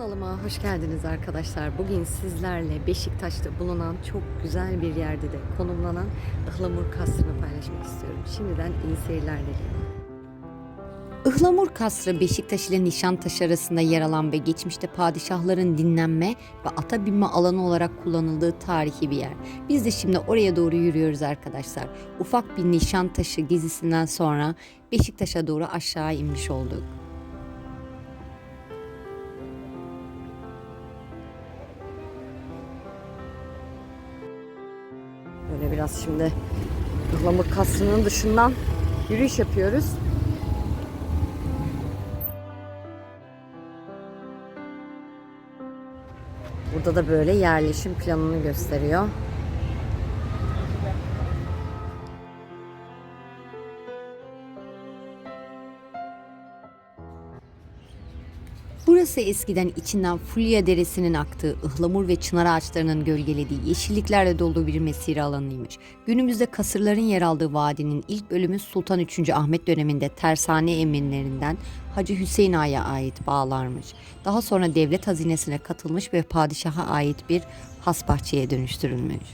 Kanalıma hoş geldiniz arkadaşlar. Bugün sizlerle Beşiktaş'ta bulunan çok güzel bir yerde de konumlanan Ihlamur Kasrı'nı paylaşmak istiyorum. Şimdiden iyi seyirler diliyorum. Ihlamur Kasrı Beşiktaş ile Nişantaşı arasında yer alan ve geçmişte padişahların dinlenme ve ata binme alanı olarak kullanıldığı tarihi bir yer. Biz de şimdi oraya doğru yürüyoruz arkadaşlar. Ufak bir Nişantaşı gezisinden sonra Beşiktaş'a doğru aşağı inmiş olduk. Biraz şimdi Ihlamur Kasrı'nın dışından yürüyüş yapıyoruz. Burada da böyle yerleşim planını gösteriyor. Burası eskiden içinden Fulya Deresi'nin aktığı, ıhlamur ve çınar ağaçlarının gölgelediği, yeşilliklerle dolu bir mesire alanıymış. Günümüzde kasırların yer aldığı vadinin ilk bölümü Sultan 3. Ahmet döneminde tersane emirlerinden Hacı Hüseyin Ağa'ya ait bağlarmış. Daha sonra devlet hazinesine katılmış ve padişaha ait bir has bahçeye dönüştürülmüş.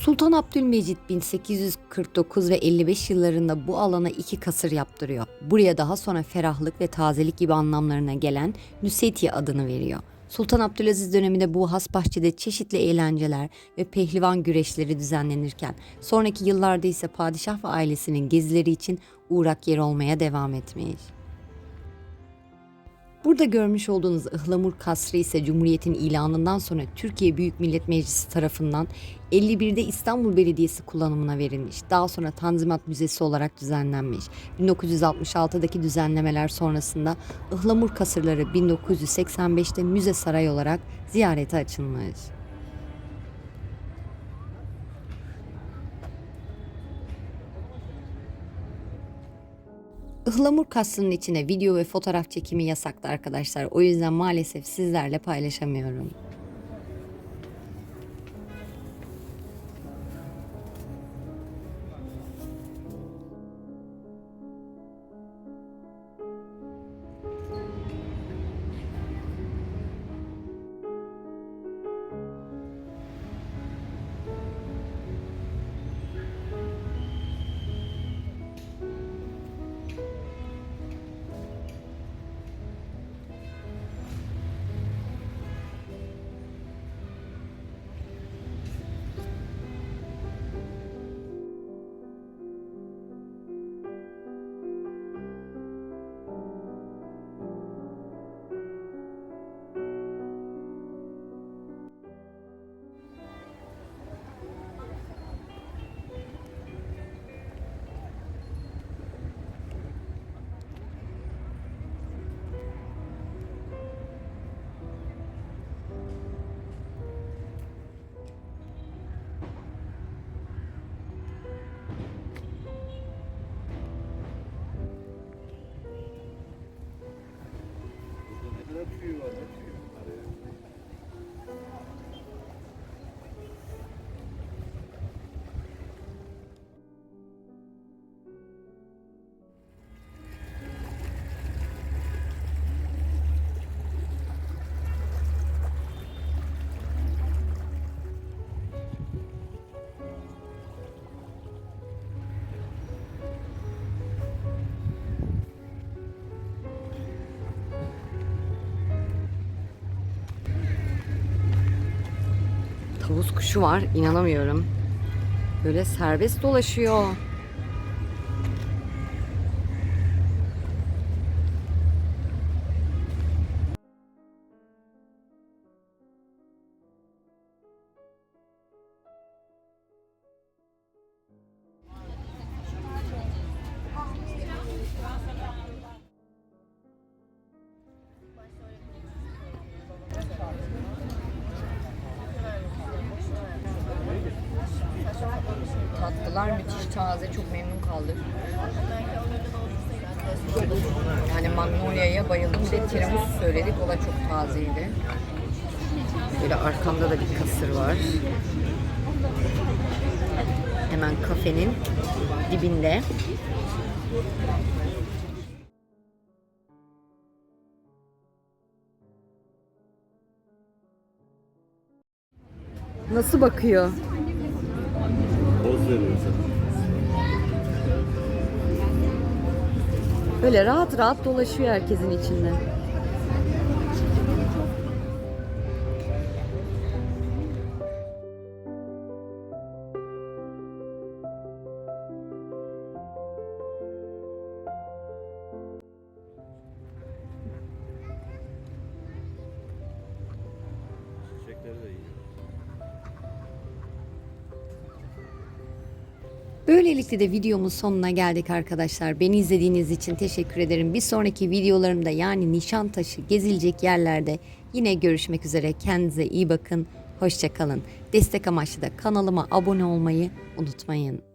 Sultan Abdülmecit 1849 ve 55 yıllarında bu alana iki kasır yaptırıyor. Buraya daha sonra ferahlık ve tazelik gibi anlamlarına gelen Nüsetiye adını veriyor. Sultan Abdülaziz döneminde bu has bahçede çeşitli eğlenceler ve pehlivan güreşleri düzenlenirken sonraki yıllarda ise padişah ve ailesinin gezileri için uğrak yer olmaya devam etmiş. Burada görmüş olduğunuz Ihlamur Kasrı ise Cumhuriyet'in ilanından sonra Türkiye Büyük Millet Meclisi tarafından 51'de İstanbul Belediyesi kullanımına verilmiş. Daha sonra Tanzimat Müzesi olarak düzenlenmiş. 1966'daki düzenlemeler sonrasında Ihlamur Kasırları 1985'te müze saray olarak ziyarete açılmış. Ihlamur kasrının içine video ve fotoğraf çekimi yasaklı arkadaşlar. O yüzden maalesef sizlerle paylaşamıyorum. Thank you. Tavus kuşu var, inanamıyorum. Böyle serbest dolaşıyor. tatlılar müthiş taze. Çok memnun kaldık. Yani Magnolia'ya bayıldım. Bir de tiramisu söyledik. O da çok tazeydi. Böyle arkamda da bir kasır var. Hemen kafenin dibinde. Nasıl bakıyor? Veriyor. Böyle rahat rahat dolaşıyor herkesin içinde. Böylelikle de videomun sonuna geldik arkadaşlar. Beni izlediğiniz için teşekkür ederim. Bir sonraki videolarımda yani Nişantaşı gezilecek yerlerde yine görüşmek üzere. Kendinize iyi bakın. Hoşçakalın. Destek amaçlı da kanalıma abone olmayı unutmayın.